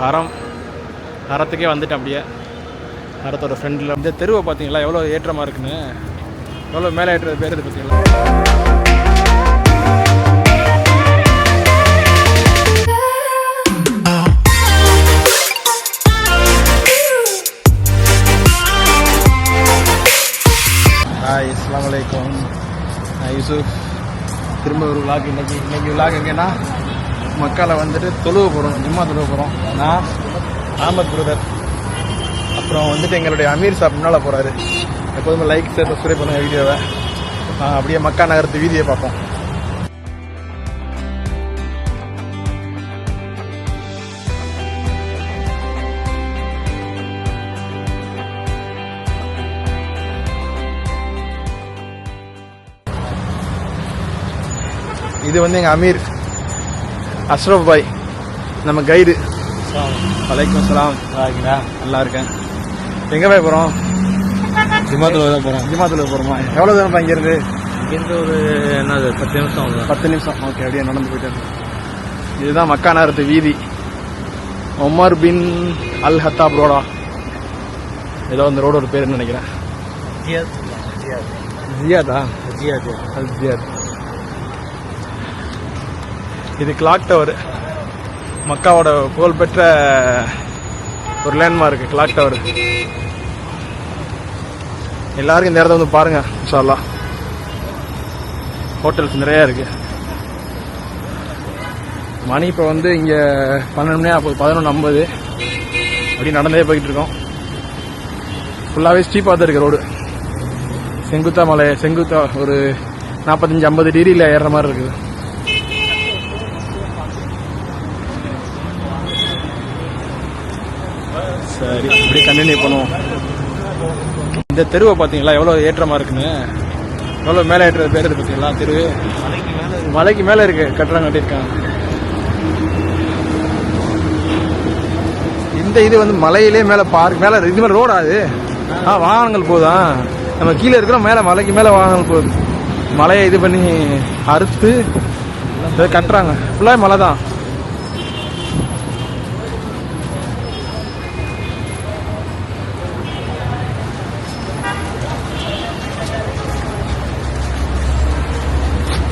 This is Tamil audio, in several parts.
ஹரம் ஹரத்துக்கே வந்துட்டேன் அப்படியே. ஹரத்தோட ஃப்ரெண்டில் இந்த தெருவை பார்த்தீங்களா? எவ்வளோ ஏற்றமாக இருக்குன்னு. எவ்வளோ மேலே ஏற்றது பேர் பார்த்தீங்களா? ஹாய் அஸ்லாம் வலைக்கம் நான் யூசுஃப் திரும்ப ஒரு விளாக் இன்னைக்கு. இன்னைக்கு விளாக் எங்கன்னா மக்களை வந்துட்டு தொழுவு போகிறோம் ஜும்மா தொழுவ போகிறோம் நான் அகமத் பிரதர் அப்புறம் வந்துட்டு எங்களுடைய அமீர் சாப் முன்னால் போகிறாரு எப்போதுமே லைக் சார் சப்ஸ்கிரைப் பண்ணுங்கள் வீடியோவை அப்படியே மக்கா நகரத்து வீதியை பார்ப்போம். இது வந்து எங்கள் அமீர். அஷ்ரஃப் பாய் நம்ம கைடு. வலைக்கம் சலாம். நல்லா இருக்கேன். எங்கே போய் போகிறோம் ஜிமாத்தில் தான் போகிறோம் ஜிமாத்தில் போகிறோமா எவ்வளோ தூரம் இங்கேருந்து? இங்கேருந்து ஒரு என்னது பத்து நிமிஷம் ஆகுது பத்து நிமிஷம். ஓகே அப்படியே நடந்து போயிட்டு. இதுதான் மக்கா நகரத்து வீதி. ஒமர் பின் அல் ஹத்தாப் ரோடா? ஏதோ அந்த ரோடோட பேர் நினைக்கிறேன்? ஜியாத். ஜியாதா ஜியாத். அல் ஜியாத். இது கிளாக் டவர் மக்காவோட புகழ்பெற்ற ஒரு லேண்ட்மார்க் கிளாக் டவர் எல்லாருக்கும் இந்த இடத்த வந்து பாருங்க இன்ஷால்லா ஹோட்டல்ஸ் நிறைய இருக்கு. மணி இப்போ வந்து இங்கே பன்னெண்டு மணி அப்போ பதினொன்று ஐம்பது. அப்படி நடந்தே போயிட்டு இருக்கோம். ஃபுல்லாகவே ஸ்டீப்பாக தான் இருக்கு ரோடு செங்குத்தா மலை செங்குத்தா ஒரு நாற்பத்தஞ்சு ஐம்பது டிகிரியில் ஏறுற மாதிரி இருக்குது. சரி. இப்படி கண்டினியூ பண்ணுவோம் இந்த தெருவை பார்த்தீங்களா? எவ்வளோ ஏற்றமாக இருக்குன்னு? எவ்வளோ மேலே ஏற்ற பேர் பார்த்தீங்களா? தெரு. மலைக்கு மேலே இருக்கு. கட்டடம் கட்டியிருக்காங்க. இந்த இது வந்து மலையிலே மேலே பார்க் மேலே இது மேலே ரோடா அது? ஆ வாகனங்கள் போதா நம்ம கீழே இருக்கிறோம். மேலே மலைக்கு மேலே வாகனங்கள் போகுது. மலையை இது பண்ணி அறுத்து கட்டுறாங்க. ஃபுல்லாக மலை தான்.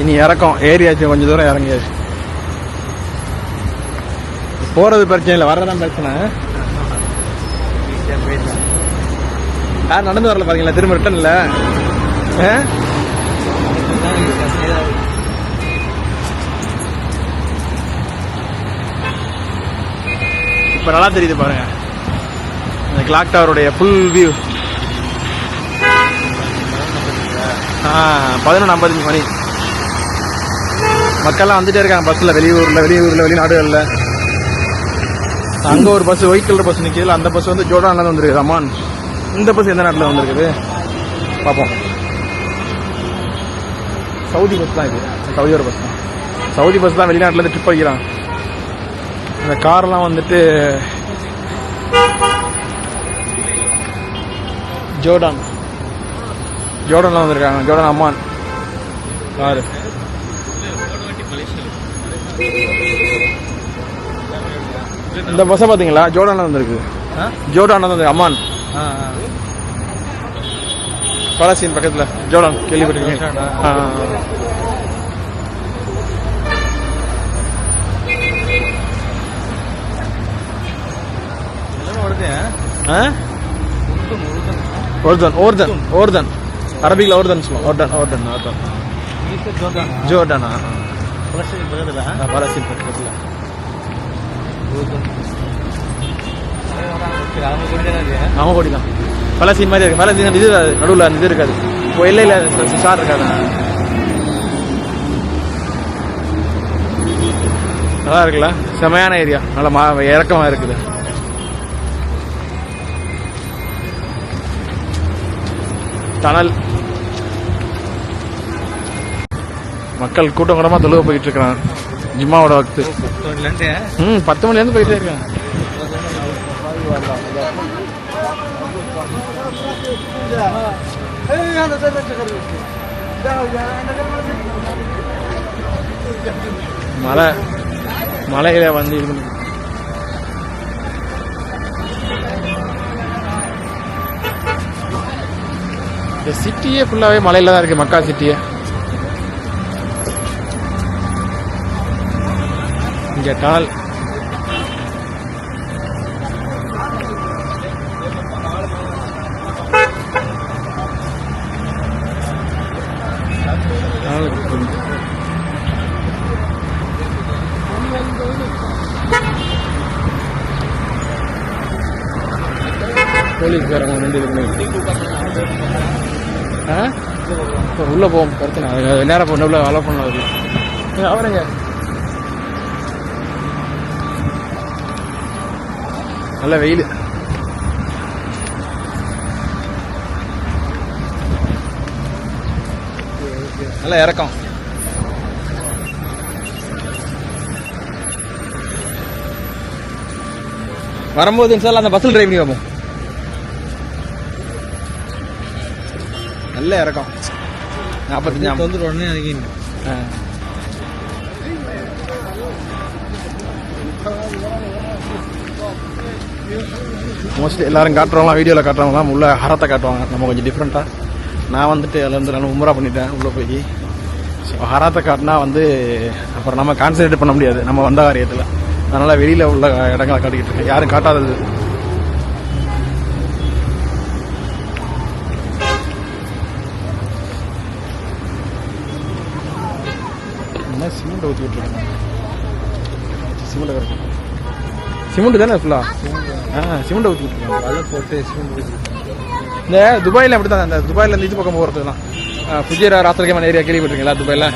இனி இறக்கம். ஏரியாச்சும் கொஞ்சம் தூரம் இறங்கியாச்சு. போறது பிரச்சனை இல்லை வர்றதான் பிரச்சனை. யார் நடந்து வரல பாத்தீங்களா திரும்ப ரிட்டன் இல்லை இப்ப நல்லா தெரியுது பாருங்க. இந்த கிளாக் டவருடைய ஃபுல் வியூ பதினொன்று ஐம்பத்தஞ்சு மணி. மக்கள்லாம் வந்துட்டே இருக்காங்க பஸ்ல வெளியூர்ல வெளியூர்ல வெளிநாடுகள்ல. அங்க ஒரு பஸ் ஒயிட் கலர் பஸ் நிக்குதுல அந்த பஸ் வந்து ஜோர்டான்ல இருந்து வந்திருக்கு இந்த பஸ் எந்த நாட்டுல வந்திருக்குது? பார்ப்போம் சவுதி பஸ் தான் இது. சவுதியோட பஸ் தான். சவுதி பஸ் தான் வெளிநாட்டுல இருந்து ட்ரிப் வைக்கிறான் இந்த கார்லாம் வந்துட்டு ஜோர்டான். ஜோர்டான்லாம் வந்திருக்காங்க. ஜோர்டான் அம்மான் காரு இந்த பஸ்ஸை பார்த்தீங்களா ஜோர்டான்ல வந்திருக்கு. ஜோர்டான்ல வந்து அம்மான். பாலஸ்தீன் பக்கத்தில். ஜோர்டான் ஆ. ஓர்தன் ஓர்தன் ஓர்தன். அரபிக்கில் ஓர்தன் சொல்லுவோம் ஓர்டன் ஓர்டன் ஓர்டன் ஜோர்டான் ஜோர்டானா பலஸ்தீன் பக்கத்தில். பாலஸ்தீன் பக்கத்தில். அவங்க தான் நாம கோடி தான் மாதிரி இருக்கு. சீன் இது நடுவில் அந்த இது இருக்காது. இப்போ எல்லையில் ஸ்டார் இருக்காது நல்லா இருக்குல்ல? செமையான ஏரியா நல்ல மா இறக்கமாக இருக்குது. டனல். மக்கள் கூட்டம் கூட்டமாக தொழுக போயிட்டு இருக்கிறான் ஜிம்மாவோட வக்து ம் பத்து மணிலேருந்து போயிட்டே இருக்கேன் மலை மலையில வந்து இது சிட்டியே ஃபுல்லாகவே மலையில் தான் இருக்குது மக்கா சிட்டியே. கேட்டால் போலீஸ்காரங்க ரெண்டு இது பண்ணி உள்ளே போவோம் பிரச்சனை. நேரம் நேராக போன உள்ள அலோ பண்ணலாம். அவருங்க நல்ல வெயில். நல்ல இறக்கம். வரும்போது இன்ஷால்லா அந்த பஸ்ஸில் டிரைவ் பண்ணி வைப்போம் நல்ல இறக்கம். நாற்பத்தஞ்சு வந்து உடனே இறங்கிங்க மோஸ்ட்லி எல்லாரும் காட்டுறவங்களாம் வீடியோவில் காட்டுறவங்களாம் உள்ள ஹரத்தை காட்டுவாங்க. நம்ம கொஞ்சம் டிஃப்ரெண்ட்டாக நான் வந்துட்டு அதில் இருந்து நான் உம்ரா பண்ணிட்டேன் உள்ளே போய். ஸோ ஹராத்தை காட்டினா வந்து அப்புறம் நம்ம கான்சன்ட்ரேட் பண்ண முடியாது. நம்ம வந்த காரியத்தில். அதனால் வெளியில் உள்ள இடங்களை காட்டிக்கிட்டு இருக்கேன். யாரும் காட்டாதது. என்ன சிமெண்ட் ஊற்றிக்கிட்டு இருக்கேன் சிமெண்ட் கரெக்ட் சிமெண்ட் தானே ஃபுல்லாக சிமெண்ட் ஊற்றி விட்டுருக்காங்க அதை போட்டு சிமெண்ட் இந்த துபாயில் அப்படி தான் இந்த துபாயில் இருந்து இது பக்கம் போகிறதுலாம் புஜேரா ராத்திரிகமான ஏரியா கேள்விப்பட்டிருக்கீங்களா துபாயில்?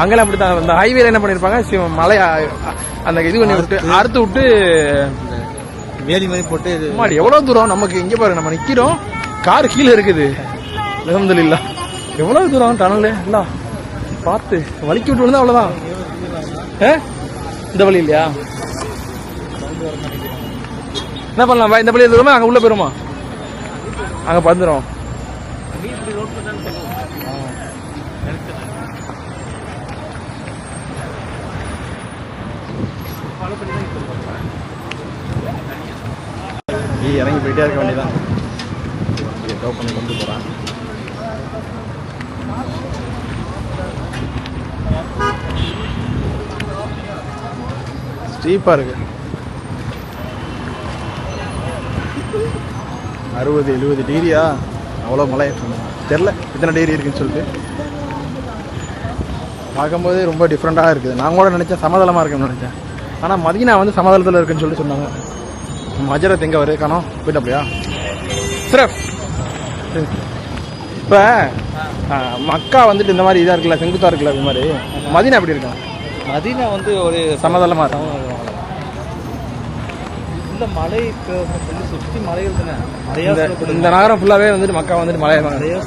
அங்கெல்லாம் அப்படி தான் அந்த ஹைவேல என்ன பண்ணியிருப்பாங்க மலை அந்த இது பண்ணி விட்டு அறுத்து. விட்டு வேலி மாதிரி போட்டு மாடி எவ்வளோ தூரம்? நமக்கு இங்கே பாரு நம்ம நிற்கிறோம் கார் கீழே இருக்குது. அலமதுல்லா எவ்வளோ தூரம்? டனல் இல்ல பார்த்து வலிக்கி விட்டு விழுந்தா அவ்வளோதான் இந்த வழி இல்லையா என்ன பண்ணலாம்? வா இந்த வழி இருக்கிறோமா அங்கே உள்ள போயிருமா? அங்கே பந்துரும் நீ இறங்கி போயிட்டே இருக்க வேண்டியதான் டோ பண்ணி கொண்டு போகிறான் ஸ்டீப்பாக இருக்கு. அறுபது எழுபது டிகிரியா அவ்வளோ மழை. தெரில எத்தனை டிகிரி இருக்குன்னு சொல்லிட்டு. பார்க்கும்போது ரொம்ப டிஃப்ரெண்ட்டாக இருக்குது. நான் கூட நினச்சேன் சமதளமாக இருக்குன்னு நினச்சேன். ஆனால் மதினா வந்து சமதளத்தில் இருக்குன்னு சொல்லிட்டு சொன்னாங்க. மஜரத் எங்கே வருது? காணோம். போயிட்டு அப்படியா சிரப் இப்போ மக்கா வந்துட்டு இந்த மாதிரி இதாக இருக்குல்ல செங்குத்தா இருக்குல்ல இது மாதிரி. மதினா எப்படி இருக்கும்? மதினா வந்து ஒரு சமதளமாக இருக்கும். இந்த மலை சொல்லி சுற்றி மலைகள் தானே? நிறையா இந்த நகரம் ஃபுல்லாகவே வந்துட்டு மக்கா வந்துட்டு தான். நிறையா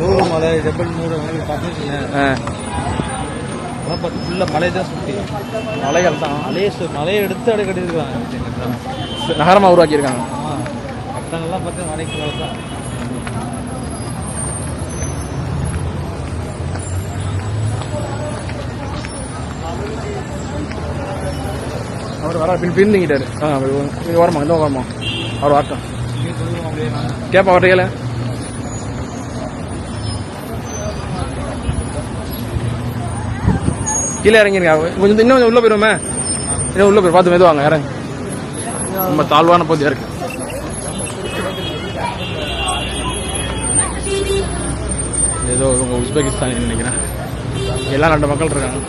நூறு மலை ஜப்பல் நூறு மலை ஆ, அதெல்லாம் பார்த்து ஃபுல்லாக மலை தான் சுற்றி மலைகள் தான். மலையை மலையை எடுத்து அடை கட்டியிருக்காங்க. நகரமாக உருவாக்கியிருக்காங்க. ஆ. கட்டங்கள்லாம் பார்த்து மலைக்கு மேலே அவர் வர பின் பின்னிக்கிட்டாரு ஆ ஓரமா வரமா இந்த வரமா அவர் வரட்டும். கேப்பா அவர்கிட்ட கேளு. கீழே இறங்கிருங்க கொஞ்சம் இன்னும் கொஞ்சம் உள்ள போயிருமே இன்னும் உள்ள போய் பார்த்து மெதுவாங்க இறங்க. ரொம்ப தாழ்வான பகுதியாக இருக்கு. ஏதோ இவங்க உஸ்பெகிஸ்தான் நினைக்கிறேன். எல்லாம் ரெண்டு மக்கள் இருக்காங்க.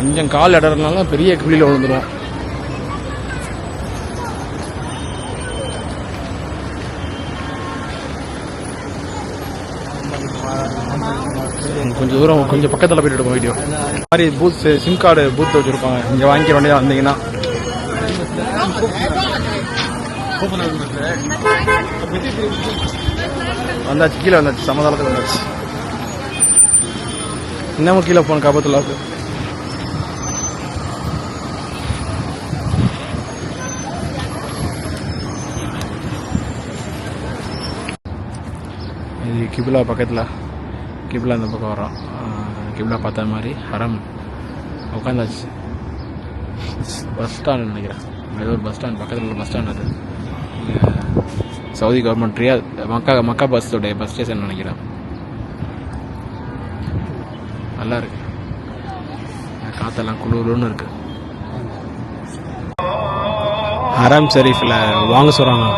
கொஞ்சம் கால் இடறதுனால பெரிய குழியில் விழுந்துரும் கொஞ்சம் தூரம் கொஞ்சம் பக்கத்தில் போயிட்டு இருக்கோம் வீடியோ இந்த மாதிரி பூத் சிம் கார்டு பூத் வச்சுருப்பாங்க. இங்கே வாங்கிக்க வேண்டியதாக வந்தீங்கன்னா. வந்தாச்சு கீழே வந்தாச்சு சமதளத்தில் வந்தாச்சு. இன்னமும் கீழே போன காபத்தில் இருக்குது கிபிலா பக்கத்தில். கிபிலா இந்த பக்கம் வரோம் கிபிலா பார்த்த மாதிரி ஹரம் உட்காந்தாச்சு. பஸ் ஸ்டாண்ட் நினைக்கிறேன். ஏதோ ஒரு பஸ் ஸ்டாண்ட் பக்கத்தில் உள்ள பஸ் ஸ்டாண்ட் அது. Saudi government Riyadh Makkah Makkah பஸ்ஸோடைய bus station நினைக்கிறேன். நல்லா இருக்கு. காத்தெல்லாம் குளிர்னு இருக்கு. ஹரம் ஷெரீஃபில் வாங்க சொல்கிறாங்க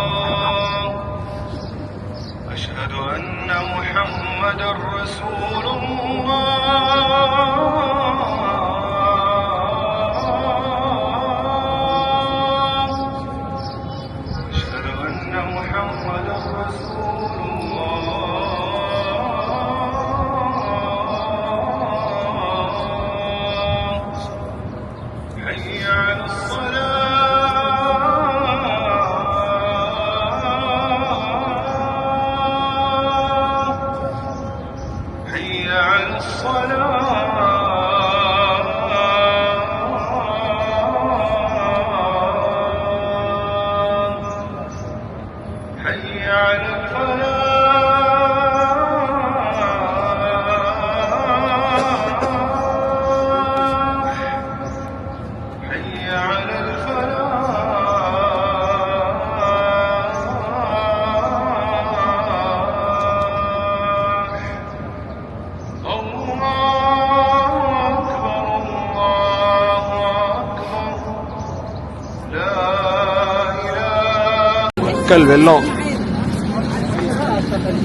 மக்கள் வெள்ளம்.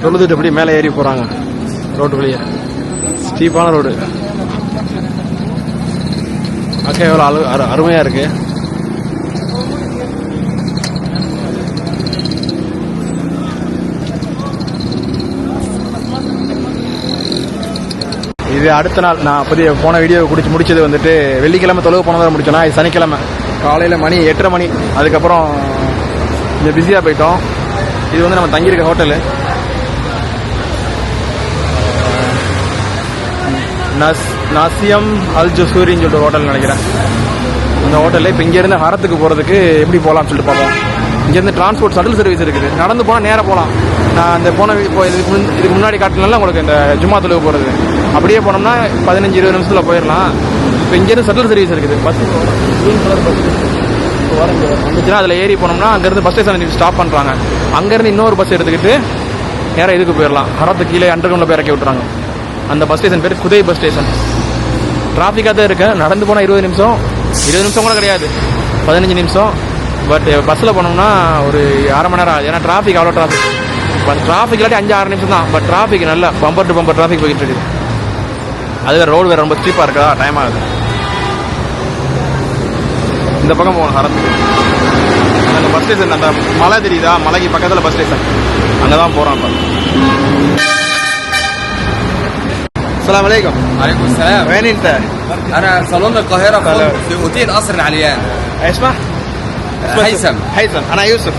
தொழுதுட்டு எப்படி மேலே ஏறி போகிறாங்க ரோட்டு ஸ்டீப்பான ரோடு. அக்கா எவ்வளோ அழு அரு அருமையாக இருக்கு. இது அடுத்த நாள் நான் புதிய போன வீடியோ குடிச்சு முடிச்சது வந்துட்டு வெள்ளிக்கிழமை தொழுவு போனதாக முடிச்சோன்னா இது சனிக்கிழமை. காலையில் மணி எட்டரை மணி. அதுக்கப்புறம் கொஞ்சம் பிஸியாக போயிட்டோம். இது வந்து நம்ம தங்கியிருக்க ஹோட்டலு நஸ் நசியம் அல் ஜசூரின்னு சொல்லிட்டு ஹோட்டல் நினைக்கிறேன். அந்த ஹோட்டலில் இப்போ இங்கேருந்து ஹரத்துக்கு போகிறதுக்கு எப்படி போகலாம்னு சொல்லிட்டு பார்ப்போம். இங்கேருந்து டிரான்ஸ்போர்ட் சட்டில் சர்வீஸ் இருக்குது. நடந்து போனால் நேராக போகலாம் நான் அந்த போன இப்போ இதுக்கு முன்- இதுக்கு முன்னாடி காட்டினால உங்களுக்கு இந்த ஜும்மா தொழுவு போகிறது அப்படியே போனோம்னா பதினஞ்சு இருபது நிமிஷத்தில் போயிடலாம். இப்போ இங்கேருந்து சட்டில் சர்வீஸ் இருக்குது. பஸ் கலர் பஸ் வந்துச்சுன்னா அதில் ஏறி போனோம்னா அங்கேருந்து பஸ் ஸ்டேஷன் ஸ்டாப் பண்ணுறாங்க அங்கேருந்து இன்னொரு பஸ் எடுத்துக்கிட்டு நேராக இதுக்கு போயிடலாம் ஹரத்து கீழே அண்டர் கிரவுண்டில் போய் இறக்கி விட்டுறாங்க. அந்த பஸ் ஸ்டேஷன் பேர் குதை பஸ் ஸ்டேஷன் டிராஃபிக்காக தான் இருக்கு. நடந்து போனால் இருபது நிமிஷம். இருபது நிமிஷம் கூட கிடையாது. பதினஞ்சு நிமிஷம். பட் பஸ்ஸில் போனோம்னா ஒரு அரை மணி நேரம் ஆகுது. ஏன்னா டிராஃபிக் அவ்வளோ டிராஃபிக் பட் டிராஃபிக் இல்லாட்டி அஞ்சு ஆறு நிமிஷம் தான். பட் டிராஃபிக் நல்லா பம்பர் டு பம்பர் டிராஃபிக் போயிட்டு இருக்குது. அது ரோடு வேறு ரொம்ப ஸ்டீப்பாக இருக்கா? டைம் ஆகுது. இந்த பக்கம் போகணும் ஹரத்துக்கு அந்த பஸ் ஸ்டேஷன் அந்த மலை தெரியுதா மலைக்கு பக்கத்தில் பஸ் ஸ்டேஷன் அங்கே தான் போகிறோம் இப்போ السلام عليكم عليكم السلام وين انت؟ انا صالون القاهره في, سلام. في اوتيل قصر العليان اسمه؟ هيثم هيثم انا يوسف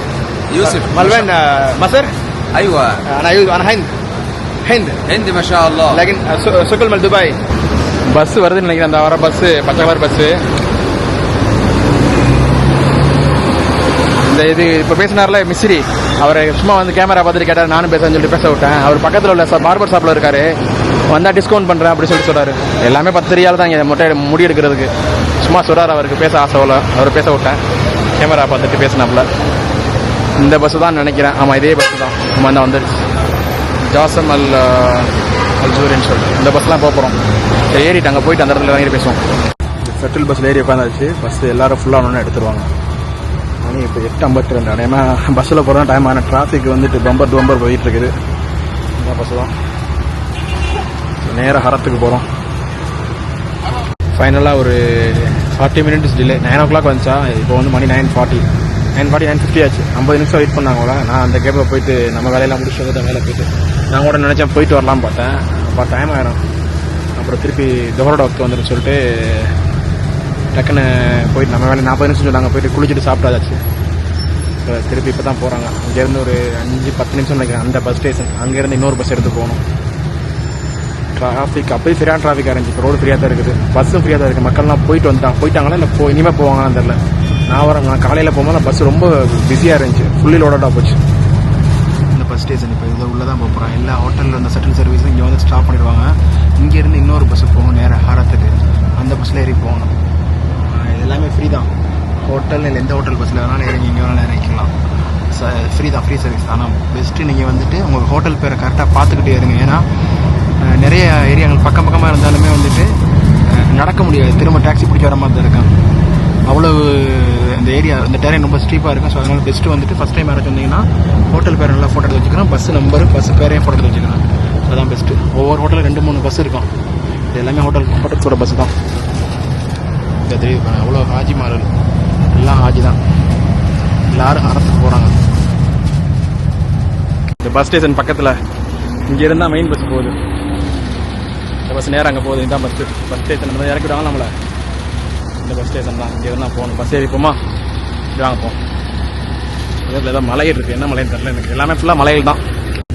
يوسف من وين آه، مصر؟ ايوه انا يوسف انا هند هند هند ما شاء الله لكن سو- سوق من دبي பஸ் வருதுன்னு நினைக்கிறேன் அந்த வர பஸ் பச்சை கலர் பஸ் இந்த இது இப்போ பேசினார்ல மிஸ்ரி. அவரை சும்மா வந்து கேமரா பார்த்துட்டு கேட்டார் நானும் பேசுறேன்னு சொல்லிட்டு பேச விட்டேன். அவர் பக்கத்தில் உள்ள பார்பர் ஷாப்பில் இருக்காரு. வந்தால் டிஸ்கவுண்ட் பண்ணுறேன் அப்படின்னு சொல்லி சொல்கிறாரு எல்லாமே பத்து ரியால் தான் இங்கே மொட்டை முடி எடுக்கிறதுக்கு. சும்மா சொல்கிறார் அவருக்கு பேச ஆசை இல்லை அவர் பேச விட்டேன். கேமரா பார்த்துட்டு பேசினாப்புல. இந்த பஸ் தான் நினைக்கிறேன். ஆமாம் இதே பஸ் தான். நம்ம தான் வந்துடுச்சு ஜாசம் அல் அல்ஜூரின்னு சொல்லிட்டு. இந்த பஸ்லாம் போக போகிறோம் சரி ஏறிட்டு அங்கே போயிட்டு அந்த இடத்துல இறங்கி பேசுவோம். செட்டில் பஸ்ஸில் ஏறி உட்காந்தாச்சு பஸ் எல்லாரும் ஃபுல்லாக ஒன்று எடுத்துருவாங்க. மணி இப்போ எட்டு ஐம்பத்தி ரெண்டு ஏன்னா பஸ்ஸில் போகிறோம் டைம் ஆனால் டிராஃபிக் வந்துட்டு பம்பர் டு பம்பர் போயிட்டு இருக்குது இந்த பஸ் தான் நேராக ஹரத்துக்கு போகிறோம் ஃபைனலாக ஒரு forty minutes delay nine o'clock வந்துச்சா? இப்போ வந்து மணி nine forty nine forty nine fifty ஆச்சு. ஐம்பது நிமிஷம் வெயிட் பண்ணாங்க நான் அந்த கேப்பில் போயிட்டு நம்ம வேலையெல்லாம் முடிச்சு வந்து வேலை போயிட்டு நான் கூட நினச்சேன் போயிட்டு வரலாம் பார்த்தேன். அப்போ டைம் ஆயிரும். அப்புறம் திருப்பி தோரோட ஒர்க் வந்துடும் சொல்லிட்டு டக்குன்னு போயிட்டு நம்ம வேலை நாற்பது நிமிஷம் சொன்னாங்க போயிட்டு குளிச்சுட்டு சாப்பிட்டாச்சு இப்போ திருப்பி இப்போ தான் போகிறாங்க இங்கேருந்து ஒரு அஞ்சு பத்து நிமிஷம் நினைக்கிறேன் அந்த பஸ் ஸ்டேஷன் அங்கேருந்து இன்னொரு பஸ் எடுத்து போகணும். டிராஃபிக் அப்போயும் ஃப்ரீயாக டிராஃபிக்காக இருந்துச்சு. இப்போ ரோடு ஃப்ரீயாக தான் இருக்குது. பஸ்ஸும் ஃப்ரீயாக தான் இருக்குது மக்கள்லாம் போயிட்டு வந்துட்டாங்க. போயிட்டாங்களா இல்லை போ இனிமேல் போவாங்கன்னு தெரில நான் வரேன் நான் காலையில் போகும்போது பஸ் ரொம்ப பிஸியாக இருந்துச்சு. ஃபுல்லி லோடடாக போச்சு. இந்த பஸ் ஸ்டேஷன் இப்போ இதில் உள்ளே தான் போகிறோம் எல்லா ஹோட்டலில் இருந்த செட்டில் சர்வீஸும் இங்கே வந்து ஸ்டாப் பண்ணிடுவாங்க. இங்கேருந்து இன்னொரு பஸ்ஸு போகும் நேராக ஹாரத்துக்கு. அந்த பஸ்ஸில் ஏறி போகணும். எல்லாமே ஃப்ரீ தான். ஹோட்டல் இல்லை எந்த ஹோட்டல் பஸ்ஸில் வேணாலும் இறங்கி இங்கே வேணாலும் இறங்கிக்கலாம். ஃப்ரீ தான் ஃப்ரீ சர்வீஸ் ஆனால் பெஸ்ட்டு நீங்கள் வந்துட்டு உங்கள் ஹோட்டல் பேரை கரெக்டாக பார்த்துக்கிட்டே இருங்க. ஏன்னா நிறைய ஏரியாங்கள் பக்கம் பக்கமாக இருந்தாலுமே வந்துட்டு நடக்க முடியாது. திரும்ப டாக்ஸி பிடிச்ச வர மாதிரி தான் இருக்கும். அவ்வளோ இந்த ஏரியா இந்த டேரன் ரொம்ப ஸ்டீப்பாக இருக்கும். ஸோ அதனால் பெஸ்ட்டு வந்துட்டு ஃபஸ்ட் டைம் யாராச்சும் வந்தீங்கன்னா ஹோட்டல் பேரை நல்லா ஃபோட்டோ எடுத்து வச்சுக்கிறோம் பஸ் நம்பரு பஸ் பேரையும் ஃபோட்டோ எடுத்து வச்சுக்கிறோம் அதுதான் பெஸ்ட்டு ஒவ்வொரு ஹோட்டலில் ரெண்டு மூணு பஸ் இருக்கும். இது எல்லாமே ஹோட்டல் ஹோட்டல்ஸோட பஸ் தான். இந்த தெரியுது பாருங்க. அவ்வளோ ஹாஜி எல்லாம் ஹாஜி தான் எல்லாரும் அரசுக்கு போகிறாங்க இந்த பஸ் ஸ்டேஷன் பக்கத்தில் இங்கே இருந்தால் மெயின் பஸ் போகுது. இந்த பஸ் நேரம் அங்கே போகுது. இதுதான் பஸ் பஸ் ஸ்டேஷன் தான் இறக்கிடுவாங்க நம்மளை. இந்த பஸ் ஸ்டேஷன் தான். இங்கே இருந்தால் போகணும். பஸ் ஏறி போமா? இது வாங்க போம் இதில் ஏதோ மலையில் இருக்குது என்ன மலைன்னு தெரில எனக்கு. எல்லாமே ஃபுல்லாக மலையில் தான்.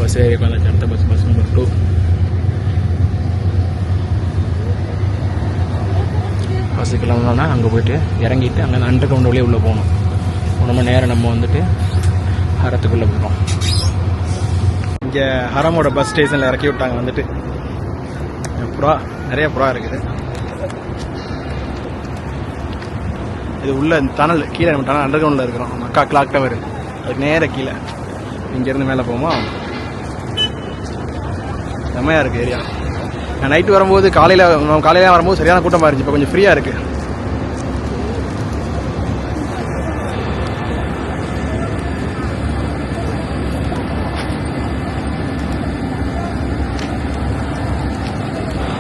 பஸ் ஏறி அடுத்த bus bus number two bus கிளம்புனோன்னா அங்கே போயிட்டு இறங்கிட்டு அங்கே அண்டர் கிரவுண்ட் வழியே உள்ளே போகணும். நம்ம நேரம் நம்ம வந்துட்டு ஹரத்துக்குள்ளே போகிறோம் இங்கே ஹரமோட பஸ் ஸ்டேஷனில் இறக்கி விட்டாங்க வந்துட்டு. புறா நிறைய புறா இருக்குது. இது உள்ள இந்த டனல் கீழே நம்ம டனல் அண்டர் கிரவுண்டில் இருக்கிறோம். மக்கா கிளாக் டவர் அதுக்கு நேர கீழே. இங்கேருந்து மேலே போவோமா? செம்மையாக இருக்குது ஏரியா நைட்டு வரும்போது காலையில் காலையில் வரும்போது சரியான கூட்டமாக இருந்துச்சு. இப்போ கொஞ்சம் ஃப்ரீயாக இருக்குது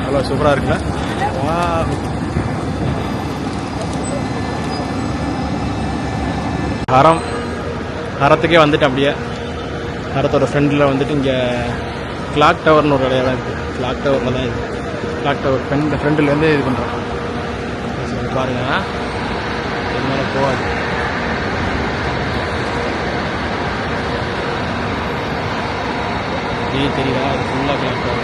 நல்லா சூப்பராக இருக்குல்ல? ஹரம் ஹரத்துக்கே வந்துட்டு அப்படியே. ஹரத்தோட ஃப்ரெண்டில் வந்துட்டு இங்கே கிளாக் டவர்னு ஒரு இடம் இருக்குது கிளாக் டவரில் தான் இருக்குது கிளாக் டவர் ஃப்ரெண்ட் ஃப்ரெண்டுலேருந்து இது பண்ணுறோம் பாருங்க. பாருங்கள் என்னால் போகாது. இது தெரியுதா? அது ஃபுல்லாக கிளாக் டவர்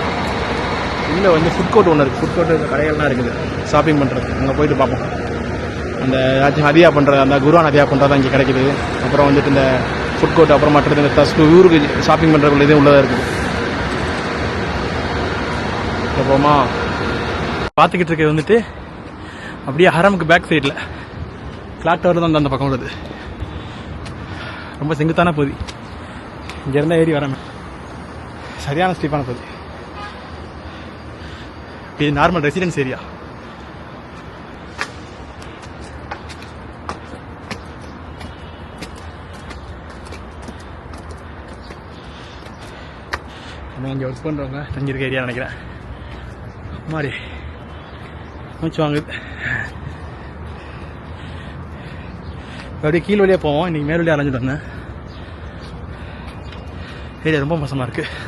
உள்ளே வந்து ஃபுட் கோர்ட் ஒன்று இருக்குது ஃபுட் கோர்ட் கடைகள்லாம் இருக்குது. ஷாப்பிங் பண்ணுறது அங்கே போயிட்டு பார்ப்போம். அந்த ஏதாச்சும் ஹதியா பண்ணுறது அந்த குருவான் ஹதியா பண்ணுறது இங்கே கிடைக்குது. அப்புறம் வந்துட்டு இந்த ஃபுட் கோர்ட் அப்புறம் மற்றது இந்த தஸ்டு ஊருக்கு ஷாப்பிங் பண்ணுறதுக்குள்ள இதே உள்ளதாக இருக்குது. போமா? பார்த்துக்கிட்டு இருக்க வந்துட்டு அப்படியே ஹரமுக்கு பேக் சைடில் கிளாக் டவர் தான் அந்த பக்கம் உள்ளது. ரொம்ப செங்குத்தான பகுதி. இங்கே இருந்தால் ஏறி வரமே சரியான ஸ்டீப்பான பகுதி. இது நார்மல் ரெசிடென்ஸ் ஏரியா இங்கே ஒர்க் பண்ணுறவங்க தங்கியிருக்க ஏரியா நினைக்கிறேன். மாதிரி. மூச்சு வாங்குது அப்படியே கீழ் வழியாக போவோம். இன்றைக்கி மேல் வழியாக அலைஞ்சிட்டு வந்தேன். ஏரியா ரொம்ப மோசமாக இருக்குது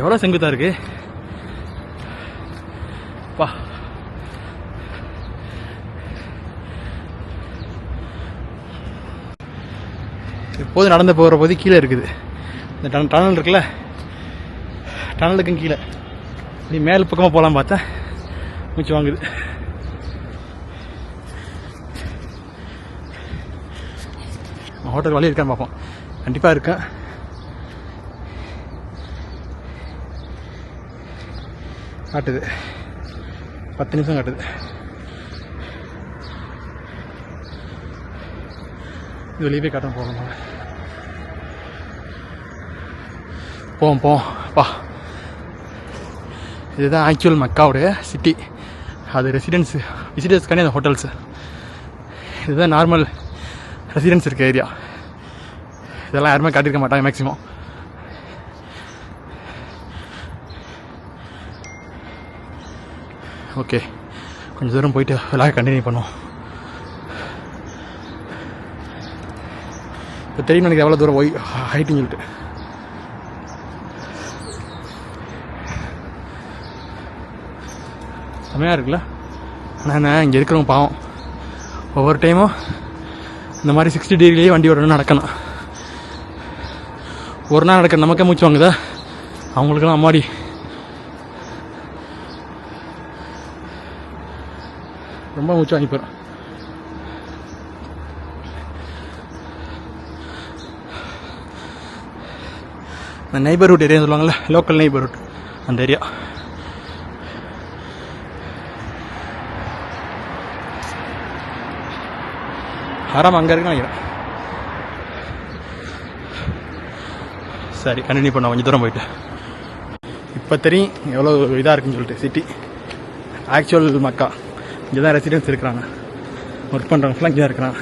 எவ்வளோ செங்குத்தாக இருக்குது பா எப்போதும் நடந்து போகிற போது கீழே இருக்குது. இந்த டன் டனல் இருக்குல்ல? டனலுக்கும் கீழே. நீ மேல் பக்கமாக போகலாம் பார்த்தா மூச்சு வாங்குது. ஹோட்டல் வழி இருக்கான்னு பார்ப்போம். கண்டிப்பாக இருக்கேன் காட்டுது. பத்து நிமிஷம் காட்டுது. இது வெளியே போய் காட்டும் போகணும் போவோம் போவோம். பா. இதுதான் ஆக்சுவல் மக்காவுடைய சிட்டி அது ரெசிடென்ஸ் விசிட்டர்ஸ்க்கானே அந்த ஹோட்டல்ஸு இதுதான் நார்மல் ரெசிடென்ஸ் இருக்க ஏரியா இதெல்லாம் யாருமே காட்டியிருக்க மாட்டாங்க மேக்ஸிமம் ஓகே கொஞ்சம் தூரம் போயிட்டு விளாக கண்டினியூ பண்ணுவோம். இப்போ தெரியும் எனக்கு எவ்வளோ தூரம் போய் ஹைட்டுன்னு சொல்லிட்டு. செமையாக இருக்குல்ல? ஆனால் என்ன இங்கே இருக்கிறவங்க பாவம். ஒவ்வொரு டைமும் இந்த மாதிரி சிக்ஸ்டி டிகிரிலேயே வண்டி ஓடணும் நடக்கணும். ஒரு நாள் நடக்க நமக்கே மூச்சு வாங்குதா? அவங்களுக்கெல்லாம் அம்மாடி. ரொம்ப மூச்சு வாங்கி போயிடும் இந்த நெய்பர்ஹுட் ஏரியா சொல்லுவாங்கள்ல லோக்கல் நெய்பர்ஹுட் அந்த ஏரியா ஆறாம் அங்கே இருக்குன்னு நினைக்கிறேன் சரி கண்டினியூ பண்ண கொஞ்சம் தூரம் போயிட்டு. இப்போ தெரியும் எவ்வளோ இதாக இருக்குன்னு சொல்லிட்டு சிட்டி ஆக்சுவல் மக்கா. இங்கே தான் ரெசிடென்ஸ் இருக்கிறாங்க. ஒர்க் பண்ணுறவங்கலாம் இங்கே தான் இருக்கிறாங்க.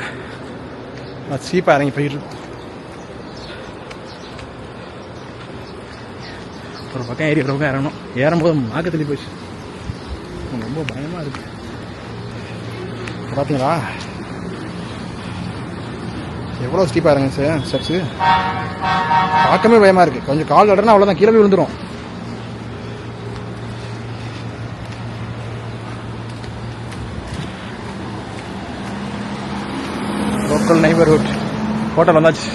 நான் சீப்பாக இறங்கி போயிட்டு ஒரு பக்கம் ஏறி ஒரு பக்கம் இறங்கணும். ஏறும்போது நாக்கு தள்ளி போச்சு ரொம்ப பயமாக இருக்கு. பார்த்தீங்களா எவ்வளோ ஸ்டீப்பாக இருங்க சார் ஸ்டெப்ஸு பார்க்கவே பயமாக இருக்குது கொஞ்சம் கால் இடனா அவ்வளோதான் கீழே போய் விழுந்துரும். லோக்கல் நெய்பர்ஹுட் ஹோட்டல் வந்தாச்சு.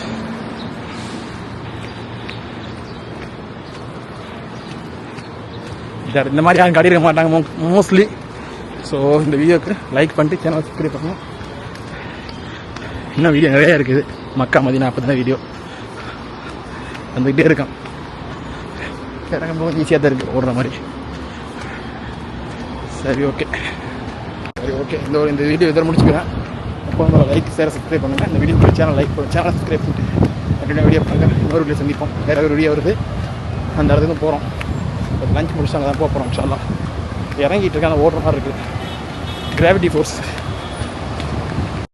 சார் இந்த மாதிரி யாரும் கடிக்க மாட்டாங்க. மோஸ்ட்லி ஸோ இந்த வீடியோக்கு லைக் பண்ணிட்டு சேனல் சப்ஸ்கிரைப் பண்ணுவோம் இன்னும் வீடியோ நிறையா இருக்குது. மக்கா மதினா அப்போ தான் வீடியோ வந்துக்கிட்டே இருக்கான் இறங்கும்போது ஈஸியாக தான் இருக்குது ஓடுற மாதிரி. சரி ஓகே சரி ஓகே இந்த ஒரு இந்த வீடியோ இதோட முடிச்சுக்கிறேன். அப்போ உங்களை லைக் சேர சப்ஸ்கிரைப் பண்ணுங்கள் இந்த வீடியோ சேனல் லைக் பண்ணுங்கள் சேனல் சப்ஸ்கிரைப் பண்ணிட்டு அப்படின்னா வீடியோ பண்ணுங்கள் இன்னொரு வீடியோ சந்திப்போம். வேறு ஒரு வீடியோ வருது. அந்த இடத்துக்கு போகிறோம் லஞ்ச் முடிச்சு அங்கே தான் போக போகிறோம் இன்ஷால்லா இறங்கிட்டு இருக்கேன் அந்த ஓடுற மாதிரி இருக்குது. Gravity force